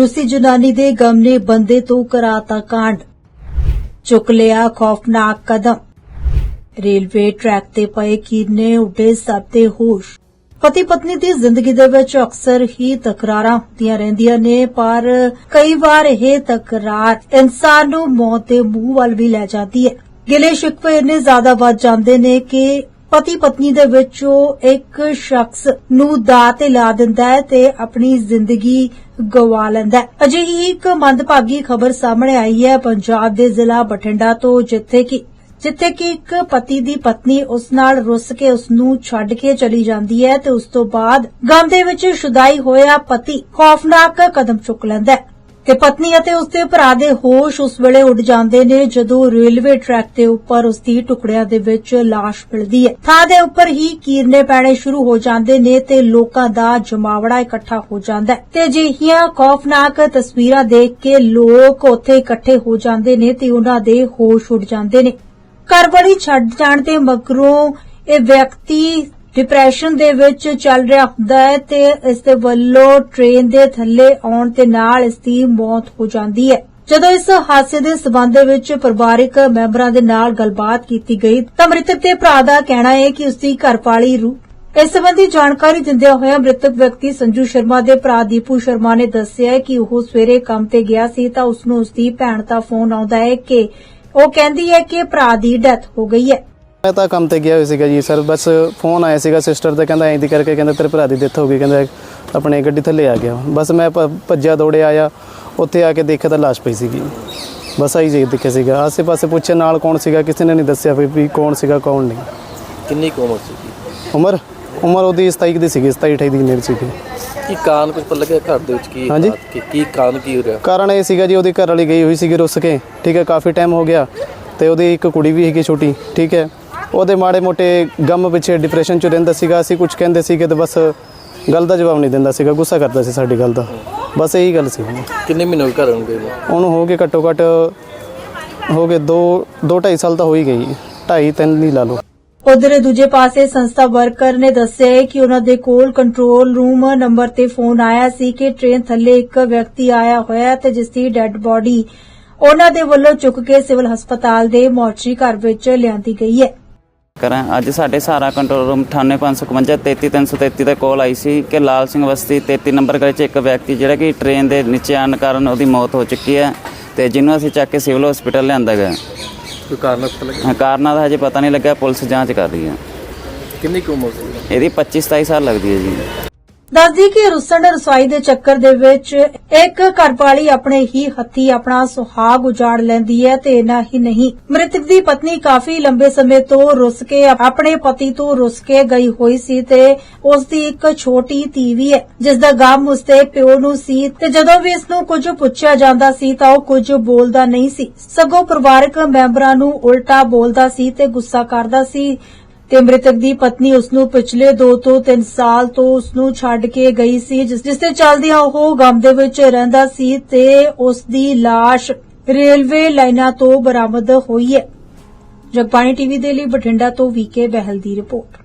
ਰੂਸੀ ਜਨਾਨੀ ਦੇ ਗਮ ਨੇ ਬੰਦੇ ਤੋਂ ਕਰਾਤਾ ਕਾਂਡ। ਚੁੱਕ ਲਿਆ ਖੌਫਨਾਕ ਕਦਮ। ਰੇਲਵੇ ਟਰੈਕ ਤੇ ਪਏ ਕੀਰਨੇ ਉੱਡੇ ਸਭ ਤੇ ਹੋਸ਼। ਪਤੀ ਪਤਨੀ ਦੀ ਜ਼ਿੰਦਗੀ ਦੇ ਵਿੱਚ ਅਕਸਰ ਹੀ ਤਕਰਾਰਾਂ ਹੁੰਦੀਆਂ ਰਹਿੰਦੀਆਂ ਨੇ, ਪਰ ਕਈ ਵਾਰ ਇਹ ਤਕਰਾਰ ਇਨਸਾਨ ਨੂੰ ਮੌਤ ਦੇ ਮੂੰਹ ਵੱਲ ਵੀ ਲੈ ਜਾਂਦੀ ਹੈ। ਗਿਲੇ ਸ਼ਿਕਵੇ ਇੰਨੇ ਜ਼ਿਆਦਾ ਵੱਧ ਜਾਂਦੇ ਨੇ ਕਿ ਪਤੀ ਪਤਨੀ ਦੇ ਵਿੱਚੋਂ ਇੱਕ ਸ਼ਖਸ ਨੂੰ ਦਾਅ ਤੇ ਲਾ ਦਿੰਦਾ ਹੈ ਤੇ ਆਪਣੀ ਜ਼ਿੰਦਗੀ ਗਵਾ ਲੈਂਦਾ ਅਜਿਹੀ ਇੱਕ ਮੰਦਭਾਗੀ ਖਬਰ ਸਾਹਮਣੇ ਆਈ ਹੈ ਪੰਜਾਬ ਦੇ ਜ਼ਿਲ੍ਹਾ ਬਠਿੰਡਾ ਤੋਂ, ਜਿੱਥੇ ਕਿ ਜਿੱਥੇ ਕਿ ਇੱਕ ਪਤੀ ਦੀ ਪਤਨੀ ਉਸ ਨਾਲ ਰੁੱਸ ਕੇ ਉਸ ਨੂੰ ਛੱਡ ਕੇ ਚਲੀ ਜਾਂਦੀ ਹੈ ਤੇ ਉਸ ਤੋਂ ਬਾਅਦ ਗਮ ਦੇ ਵਿੱਚ ਸ਼ੁਦਾਈ ਹੋਇਆ ਪਤੀ ਖੌਫਨਾਕ ਕਦਮ ਚੁੱਕ ਲੈਂਦਾ ਹੈ। ਤੇ ਪਤਨੀ ਅਤੇ ਉਸ ਦੇ ਭਰਾ ਦੇ ਹੋਸ਼ ਉਸ ਵੇਲੇ ਉੱਡ ਜਾਂਦੇ ਨੇ ਜਦੋਂ ਰੇਲਵੇ ਟਰੈਕ ਦੇ ਉੱਪਰ ਉਸ ਦੀ ਟੁਕੜਿਆਂ ਦੇ ਵਿੱਚ ਲਾਸ਼ ਮਿਲਦੀ ਹੈ। ਥਾਂ ਦੇ ਉੱਪਰ ਹੀ ਕੀਰਨੇ ਪੈਣੇ ਸ਼ੁਰੂ ਹੋ ਜਾਂਦੇ ਨੇ ਤੇ ਲੋਕਾਂ ਦਾ ਜਮਾਵੜਾ ਇਕੱਠਾ ਹੋ ਜਾਂਦਾ ਹੈ। ਤੇ ਅਜਿਹੀਆਂ ਖੌਫਨਾਕ ਤਸਵੀਰਾਂ ਦੇਖ ਕੇ ਲੋਕ ਉੱਥੇ ਇਕੱਠੇ ਹੋ ਜਾਂਦੇ ਨੇ ਤੇ ਉਹਨਾਂ ਦੇ ਹੋਸ਼ ਉੱਡ ਜਾਂਦੇ ਨੇ। ਘਰਵਾਲੀ ਛੱਡ ਜਾਣ ਦੇ ਮਗਰੋਂ ਇਹ ਵਿਅਕਤੀ ਡਿਪਰੈਸ਼ਨ ਦੇ ਵਿੱਚ ਚੱਲ ਰਿਹਾ ਹੁੰਦਾ ਹੈ ਤੇ ਇਸ ਦੇ ਵੱਲੋਂ ਟ੍ਰੇਨ ਦੇ ਥੱਲੇ ਆਉਣ ਦੇ ਨਾਲ ਇਸ ਦੀ ਮੌਤ ਹੋ ਜਾਂਦੀ ਹੈ। ਜਦੋਂ ਇਸ ਹਾਦਸੇ ਦੇ ਸਬੰਧ ਦੇ ਵਿੱਚ ਪਰਿਵਾਰਕ ਮੈਂਬਰਾਂ ਦੇ ਨਾਲ ਗੱਲਬਾਤ ਕੀਤੀ ਗਈ ਤਾਂ ਮ੍ਰਿਤਕ ਦੇ ਭਰਾ ਦਾ ਕਹਿਣਾ ਹੈ ਕਿ ਉਸ ਦੀ ਘਰਵਾਲੀ ਇਸ ਸੰਬੰਧੀ ਜਾਣਕਾਰੀ ਦਿੰਦਿਆਂ ਹੋਇਆ ਮ੍ਰਿਤਕ ਵਿਅਕਤੀ ਸੰਜੂ ਸ਼ਰਮਾ ਦੇ ਭਰਾ ਦੀਪੂ ਸ਼ਰਮਾ ਨੇ ਦੱਸਿਆ ਕਿ ਉਹ ਸਵੇਰੇ ਕੰਮ ਤੇ ਗਿਆ ਸੀ ਤਾਂ ਉਸ ਨੂੰ ਉਸ ਦੀ ਭੈਣ ਦਾ ਫੋਨ ਆਉਂਦਾ ਹੈ ਕਿ ਉਹ ਕਹਿੰਦੀ ਹੈ ਕਿ ਭਰਾ ਦੀ ਡੈਥ ਹੋ ਗਈ ਹੈ। ਮੈਂ ਤਾਂ ਕੰਮ ਤੇ ਗਿਆ ਹੋਇਆ ਸੀਗਾ ਜੀ ਸਰ ਬਸ ਫੋਨ ਆਇਆ ਸੀਗਾ ਸਿਸਟਰ ਦਾ ਕਹਿੰਦਾ ਐਂ ਦੀ ਕਰਕੇ ਕਹਿੰਦਾ ਤੇਰੇ ਭਰਾ ਦੀ ਡੈਥ ਹੋ ਗਈ ਕਹਿੰਦਾ ਆਪਣੇ ਗੱਡੀ ਥੱਲੇ ਆ ਗਿਆ। ਬਸ ਮੈਂ ਭ- ਭੱਜਿਆ ਦੌੜਿਆ ਆਇਆ ਉੱਥੇ ਆ ਕੇ ਦੇਖਿਆ ਤਾਂ ਲਾਸ਼ ਪਈ ਸੀਗੀ। ਬਸ ਆਈ ਜੀ ਦੇਖਿਆ ਸੀਗਾ। ਆਸੇ ਪਾਸੇ ਪੁੱਛੇ ਨਾਲ ਕੌਣ ਸੀਗਾ ਕਿਸੇ ਨੇ ਨਹੀਂ ਦੱਸਿਆ ਵੀ ਵੀ ਕੌਣ ਸੀਗਾ ਕੌਣ ਨਹੀਂ। ਕਿੰਨੀ ਕੁ ਉਮਰ ਸੀ ਉਮਰ? ਉਮਰ ਉਹਦੀ 27 ਦੀ ਸੀਗੀ 27 28 ਦੀ ਮੇਰੀ ਸੀਗੀ। ਕੀ ਕਾਰਨ ਕੁਝ ਪਤਾ ਲੱਗਿਆ ਘਰ ਦੇ ਵਿੱਚ ਕੀ ਹਾਂਜੀ? ਹਾਲਾਤ, ਕੀ ਕੀ ਕਾਰਨ ਕੀ ਹੋ ਰਿਹਾ? ਕਾਰਨ ਇਹ ਸੀਗਾ ਜੀ ਉਹਦੀ ਘਰ ਵਾਲੀ ਗਈ ਹੋਈ ਸੀਗੀ ਰੁੱਸ ਕੇ ਠੀਕ ਹੈ ਕਾਫੀ ਟਾਈਮ ਹੋ ਗਿਆ। ਤੇ ਉਹਦੀ ਇੱਕ ਕੁੜੀ ਵੀ ਹੈਗੀ ਛੋਟੀ ਠੀਕ ਹੈ। ਉਹਦੇ ਮਾੜੇ ਮੋਟੇ ਗਮ ਪਿੱਛੇ ਡਿਪਰੈਸ਼ਨ ਚ ਰਹਿੰਦਾ ਸੀਗਾ ਅਸੀਂ ਕੁਝ ਕਹਿੰਦੇ ਸੀਗੇ ਤੇ ਬਸ ਗੱਲ ਦਾ ਜਵਾਬ ਨਹੀਂ ਦਿੰਦਾ ਸੀਗਾ ਗੁੱਸਾ ਕਰਦਾ ਸੀ ਸਾਡੀ ਗੱਲ ਦਾ। ਬਸ ਇਹੀ ਗੱਲ ਸੀ ਕਿੰਨੇ ਮਹੀਨੇ ਹੋਏ ਘਰ ਨੂੰ ਗਏ ਨੂੰ? ਉਹਨੂੰ ਹੋ ਗਏ ਘੱਟੋ ਘੱਟ ਹੋ ਗਏ 2 2 2.5 ਸਾਲ ਤਾਂ ਹੋ ਹੀ ਗਈ 2.5 3 ਨਹੀਂ ਲਾ ਲਓ। ਉਧਰ ਦੂਜੇ ਪਾਸੇ ਸੰਸਥਾ ਵਰਕਰ ਨੇ ਦੱਸਿਆ ਹੈ ਕਿ ਉਹਨਾਂ ਦੇ ਕੋਲ ਕੰਟਰੋਲ ਰੂਮ ਨੰਬਰ ਤੇ ਫੋਨ ਆਇਆ ਸੀ ਕਿ ਟ੍ਰੇਨ ਥੱਲੇ ਇੱਕ ਵਿਅਕਤੀ ਆਇਆ ਹੋਇਆ ਹੈ ਤੇ ਜਿਸ ਦੀ ਡੈੱਡ ਬੋਡੀ ਉਹਨਾਂ ਦੇ ਵੱਲੋਂ ਚੁੱਕ ਕੇ ਸਿਵਲ ਹਸਪਤਾਲ ਦੇ ਮੋਰਚਰੀ ਘਰ ਵਿੱਚ ਲਿਆਂਦੀ ਗਈ ਹੈ। ਕਰਾਂ ਅੱਜ ਸਾਡੇ ਸਾਰਾ ਕੰਟਰੋਲ ਰੂਮ 98551 33333 ਤੇ ਕਾਲ ਆਈ ਸੀ ਕਿ ਲਾਲ ਸਿੰਘ ਬਸਤੀ 33 ਨੰਬਰ ਗਲੀ 'ਚ ਇੱਕ ਵਿਅਕਤੀ ਜਿਹੜਾ ਕਿ ਟ੍ਰੇਨ ਦੇ ਨੀਚੇ ਆਉਣ ਕਾਰਨ ਉਹਦੀ ਮੌਤ ਹੋ ਚੁੱਕੀ ਹੈ ਤੇ ਜਿਹਨੂੰ ਅਸੀਂ ਚੱਕ ਕੇ ਸਿਵਲ ਹਸਪੀਟਲ ਲਿਆਂਦਾ ਗਿਆ। ਕੋਈ ਕਾਰਨ ਪਤਾ ਲੱਗਿਆ? ਕਾਰਨਾਂ ਦਾ ਹਜੇ ਪਤਾ ਨਹੀਂ ਲੱਗਿਆ ਪੁਲਿਸ ਜਾਂਚ ਕਰ ਰਹੀ ਹੈ। ਕਿੰਨੀ ਕੁ ਉਮਰ ਸੀ? ਇਹਦੀ 25 27 ਸਾਲ ਲੱਗਦੀ ਹੈ ਜੀ। ਦੱਸਦੀ ਕਿ ਰੁਸਣ ਰਸਵਾਈ ਦੇ ਚੱਕਰ ਦੇ ਵਿੱਚ ਇੱਕ ਘਰਵਾਲੀ ਆਪਣੇ ਹੀ ਹੱਥੀ ਆਪਣਾ ਸੁਹਾਗ ਉਜਾੜ ਲੈਂਦੀ ਹੈ ਤੇ ਇਨਾ ਹੀ ਨਹੀਂ। ਮ੍ਰਿਤਕ ਦੀ ਪਤਨੀ ਕਾਫੀ ਲੰਬੇ ਸਮੇਂ ਤੋਂ ਰੁੱਸ ਕੇ ਆਪਣੇ ਪਤੀ ਤੋਂ ਰੁੱਸ ਕੇ ਗਈ ਹੋਈ ਸੀ ਤੇ ਉਸ ਦੀ ਇੱਕ ਛੋਟੀ ਧੀ ਵੀ ਹੈ ਜਿਸ ਦਾ ਗਮ ਉਸਦੇ ਪਿਓ ਨੂੰ ਸੀ ਤੇ ਜਦੋਂ ਵੀ ਇਸ ਨੂੰ ਕੁਝ ਪੁੱਛਿਆ ਜਾਂਦਾ ਸੀ ਤਾਂ ਉਹ ਕੁਝ ਬੋਲਦਾ ਨਹੀਂ ਸੀ। ਸਗੋਂ ਪਰਿਵਾਰਕ ਮੈਂਬਰਾਂ ਨੂੰ ਉਲਟਾ ਬੋਲਦਾ ਸੀ ਤੇ ਗੁੱਸਾ ਕਰਦਾ ਸੀ ਤੇ ਮ੍ਰਿਤਕ ਦੀ ਪਤਨੀ ਉਸ ਨੂੰ ਪਿਛਲੇ 2 ਤੋਂ 3 ਸਾਲ ਤੋਂ ਉਸ ਨੂੰ ਛੱਡ ਕੇ ਗਈ ਸੀ, ਜਿਸ ਜਿਸ ਚੱਲਦਿਆਂ ਉਹ ਗਮ ਦੇ ਵਿੱਚ ਰਹਿੰਦਾ ਸੀ ਤੇ ਉਸ ਦੀ ਲਾਸ਼ ਰੇਲਵੇ ਲਾਈਨਾਂ ਤੋਂ ਬਰਾਮਦ ਹੋਈ ਹੈ। ਜਗਬਾਣੀ ਟੀਵੀ ਦੇ ਲਈ ਬਠਿੰਡਾ ਤੋਂ ਵੀਕੇ ਬਹਿਲ ਦੀ ਰਿਪੋਰਟ।